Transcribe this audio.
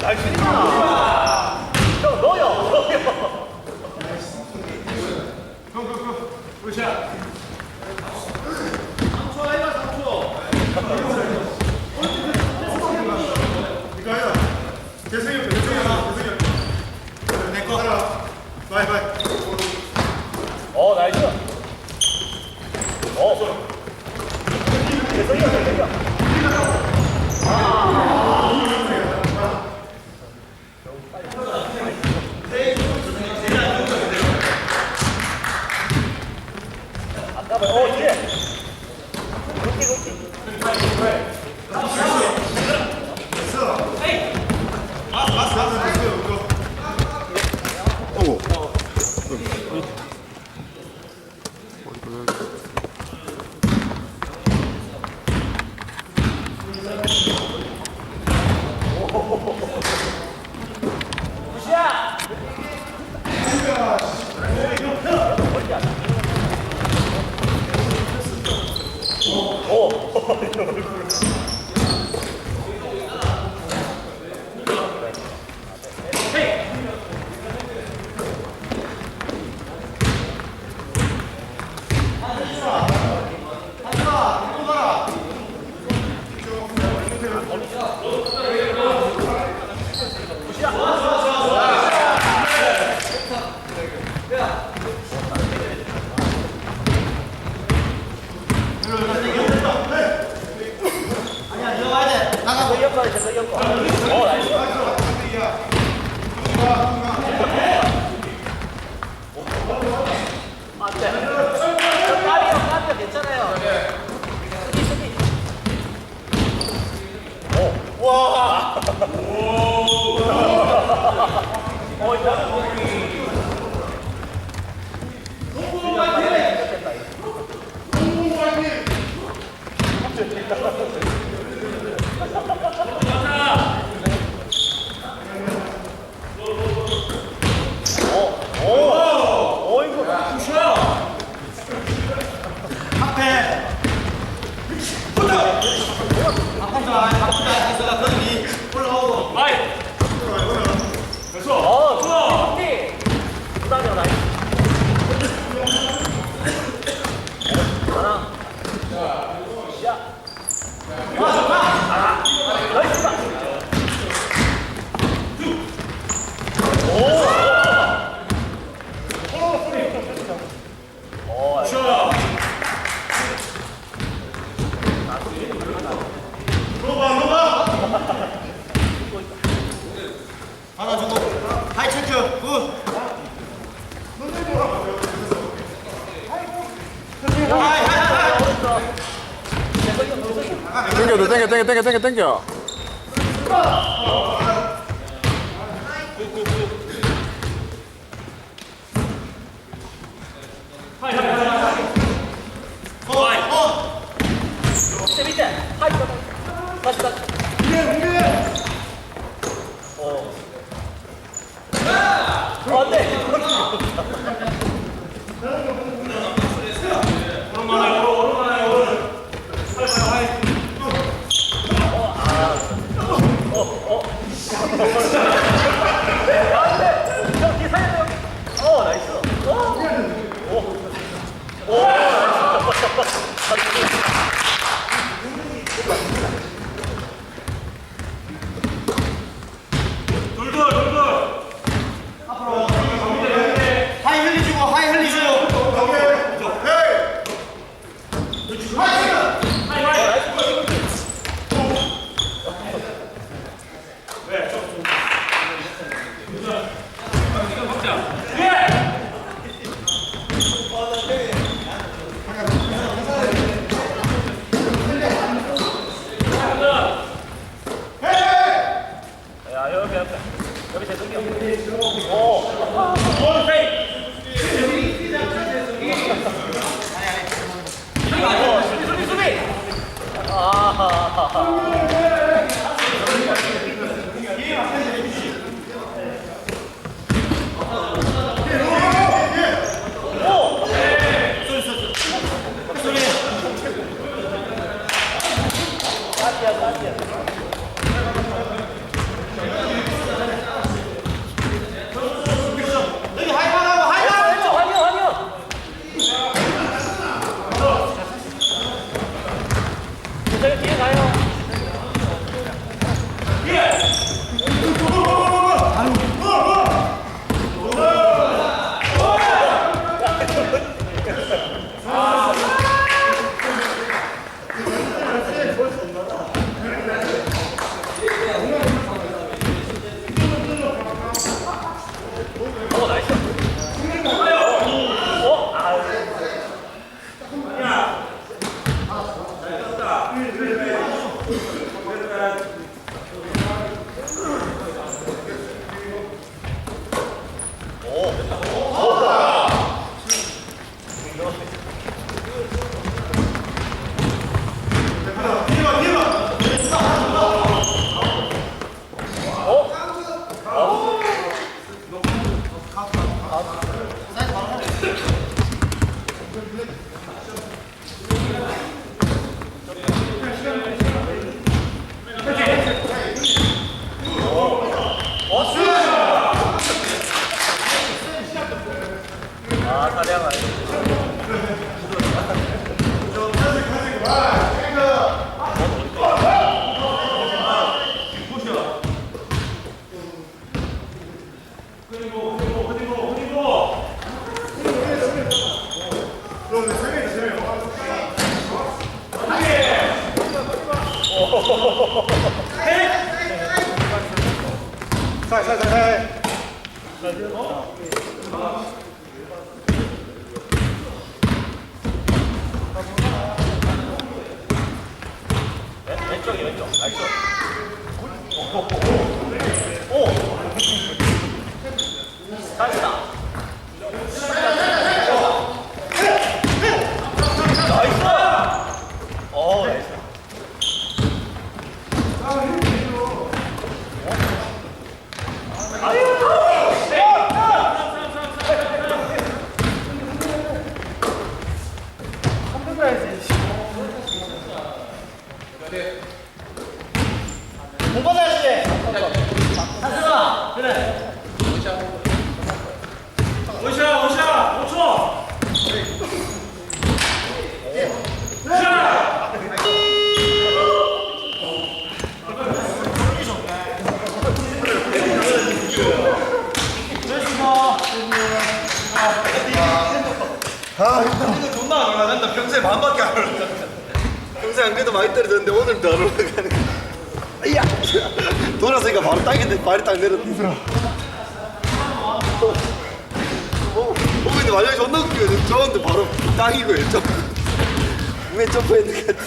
날씬이잖아. Hey! Awesome, awesome, awesome. 대성이 형 거, 대성이 형 거. 어, 나이스. 안 돼. 까비요, 까비요, 괜찮아요. 수비, 수비. 오, 와. 어, 이거. 오, 네. 붙 어. 앞으로 가, 앞으로 가, 앞으로 가, 거기 올라오 고. 마 이. 땡겨, 땡겨, 땡겨, 땡겨, 땡겨, 땡겨. 어, 밑에 밑에 하이 30 No. はいはいはいはい。 많이 때리던데 오늘 더안 올라가는 거야. 야. 돌아서니까 바로 땅인데 발이 딱 내렸다 힘들어 어, 근데 만약에 존나 웃기거든 저건데 바로 땅이고 점프 왜 점프했는 거지